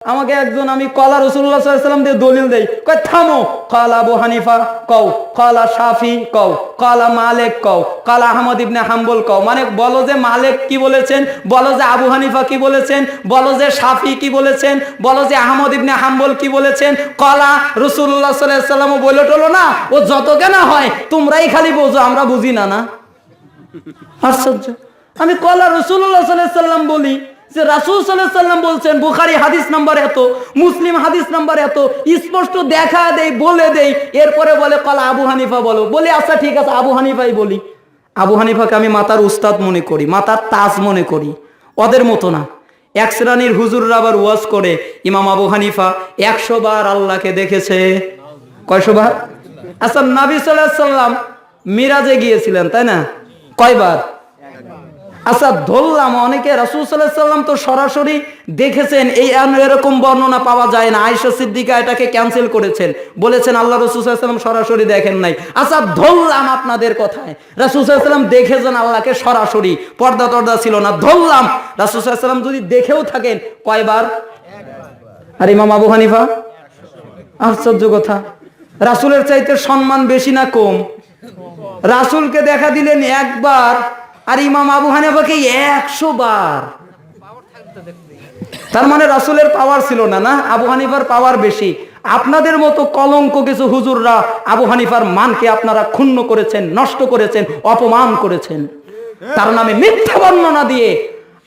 আমাকে একজন আমি কলা রসুল্লাহ সাল্লাম দিয়ে দলিল দেই। কয়, থামো। কলা আবু হানিফা কও, কলা শাফি কও, কলা মালেক কও, কলা আহমদ ইবনে হাম্বল কও। মানে বলো যে মালেক কি বলেছেন, বলো যে আবু হানিফা কি বলেছেন, বলো যে শাফি কি বলেছেন, বলো যে আহমদ ইবনে হাম্বল কি বলেছেন। কলা রসুল্লাহ সাল্লাহ সাল্লামও বলে টলো না, ও যত কেনা হয়, তোমরাই খালি বোঝো, আমরা বুঝি না না। আশ্চর্য। আমি কলা রসুল্লাহ সাল্লাম বলি যে রাসুল সাল্লাম বলছেন, বুখারি হাদিস নাম্বার এত, মুসলিম হাদিস নাম্বার এত, স্পষ্ট দেখা দেই, বলে দেই, এরপরে বলে, কলা আবু হানিফা বলো। বলে আচ্ছা ঠিক আছে, আবু হানিফাই বলি। আবু হানিফাকে আমি মাতার উস্তাদ মনে করি, মাতার তাজ মনে করি, ওদের মতো না। এক শ্রেণির হুজুররা আবার ওয়াজ করে, ইমাম আবু হানিফা একশো বার আল্লাহকে দেখেছে। কয়শো বার? আচ্ছা নাবি সাল্লাম মিরাজে গিয়েছিলেন, তাই না? কয়বার? আচ্ছা ধরলাম, অনেকে রাসুল সাল্লাম তো সরাসরি দেখেছেন, এই এরকম বর্ণনা পাওয়া যায় না। আয়সা সিদ্দিকা এটাকে ক্যান্সেল করেছেন। বলেছেন, আল্লাহ রসুল সাল্লাম সরাসরি দেখেন নাই। আচ্ছা ধরলাম আপনাদের কথায়। রাসুল সাল্লাম দেখেছেন আল্লাহকে সরাসরি, পর্দা টর্দা ছিল না। ধরলাম, রাসুল সাল্লাম যদি দেখেও থাকেন, কয়বার? আর ইমাম আবু হানিফা? আশ্চর্য কথা। রাসুলের চাইতে সম্মান বেশি না কম? রাসুলকে দেখা দিলেন একবার আর ইমাম আবু হানিফাকে একশো বার। তার মানে রাসুলের পাওয়ার ছিল না না? আবু হানিফার পাওয়ার বেশি। আপনাদের মতো কলঙ্ক কিছু হুজুররা আবু হানিফার মানকে আপনারা ক্ষুণ্ণ করেছেন, নষ্ট করেছেন, অপমান করেছেন। তার নামে মিথ্যা বর্ণনা দিয়ে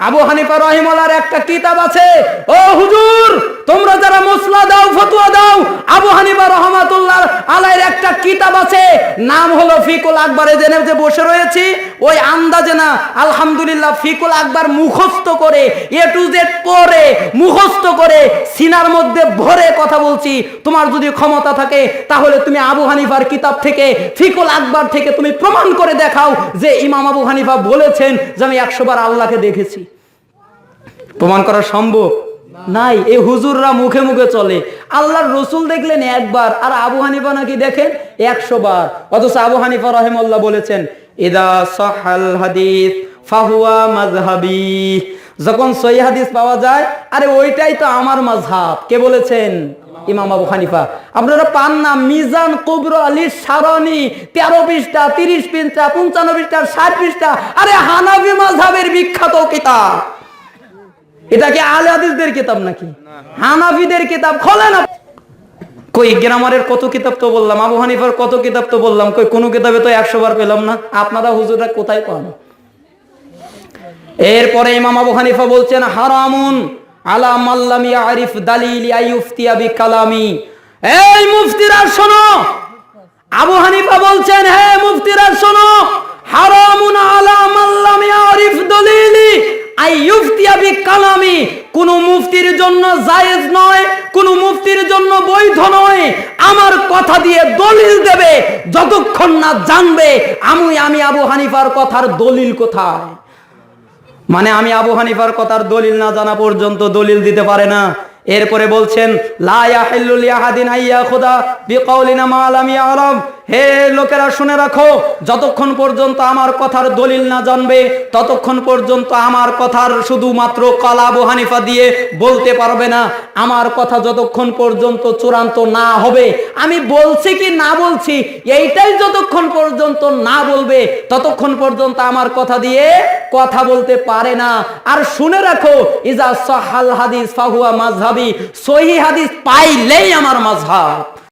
আবু হানিফা রহিমালার একটা কিতাব আছে, ও হুজুর, তোমরা যারা মুসলা দাও, ফতুয়া দাও আবু হানিফা রহমাতুল্লাহ আলাইর একটা কিতাব আছে নাম হলো ফিকুল আকবরে জেনে যে বসে রয়েছি, ওই আন্দাজে না, আলহামদুলিল্লাহ ফিকুল আকবর মুখস্থ করে এ টু জেড পড়ে মুখস্থ করে সিনার মধ্যে ভরে কথা বলছি। তোমার যদি ক্ষমতা থাকে, তাহলে তুমি আবু হানিফার কিতাব থেকে, ফিকুল আকবর থেকে তুমি প্রমাণ করে দেখাও যে ইমাম আবু হানিফা বলেছেন যে আমি একশো বার আল্লাহকে দেখেছি। প্রমাণ করা সম্ভব? নাই, এই হুজুররা মুখে মুখে চলে। আল্লাহর রসুল দেখলেন একবার, আর আবু হানিফা নাকি দেখেন একশো বার। অথচ আবু হানিফা রহেমল্লাহ বলেছেন যখন সহি হাদিস পাওয়া যায়, আরে ওইটাই তো আমার মাঝহাব কে বলেছেন? ইমাম আবু হানিফা। আপনারা পান না, মিজান কুবর আলী সারনি তেরো পৃষ্ঠা, তিরিশ পৃষ্ঠা, পঞ্চান্ন পৃষ্ঠা, ষাট পৃষ্ঠা। আরে হানাবি মাঝহাবের বিখ্যাত কিতাব। এটা কি আলে হাদিসদের কিতাব নাকি? হানাফিদের কিতাব খোলে না কই, গ্রামারের কত কিতাব তো বললাম, আবু হানিফার কত কিতাব তো বললাম, কই, কোন কিতাবে তো একশো বার পেলাম না। আপনারা হুজুররা কোথায় পান? এরপরে ইমাম আবু হানিফা বলছেন, হারামুন আলা মাল্লামি আরিফ দালিল আইফতিয়া বি কালামি। এই মুফতিরা, শোনো। আবু হানিফা বলছেন, হে মুফতিরা, শোনো। হারামুন আলা মাল্লামি আরিফ দলিলি কোন মুফতির জন্য জায়েজ নয়, কোন মুফতির জন্য বৈধ নয়। আমার কথা দিয়ে দলিল দেবে, যতক্ষণ না জানবে আমি আমি আবু হানিফার কথার দলিল কোথায়। মানে আমি আবু হানিফার কথার দলিল না জানা পর্যন্ত দলিল দিতে পারে না। এরপরে বলছেন, লা ইয়াহিল্লু লিআহাদিন আইয়া খুদা বিকাউলিনা মা লাম ইয়ালাম। হে লোকেরা শুনে রাখো, যতক্ষণ পর্যন্ত আমার কথার দলিল না জানবে, ততক্ষণ পর্যন্ত আমার কথার শুধুমাত্র কলা আবু হানিফা দিয়ে বলতে পারবে না। আমার কথা যতক্ষণ পর্যন্ত চূড়ান্ত না হবে, আমি বলছি কি না বলছি, এইটাই যতক্ষণ পর্যন্ত না বলবে, ততক্ষণ পর্যন্ত আমার কথা দিয়ে কথা বলতে পারে না। আর শুনে রাখো, ইজা সাহাল হাদিস ফাহুয়া মাযহাবি, সহি হাদিস পাইলেই আমার মাযহাব।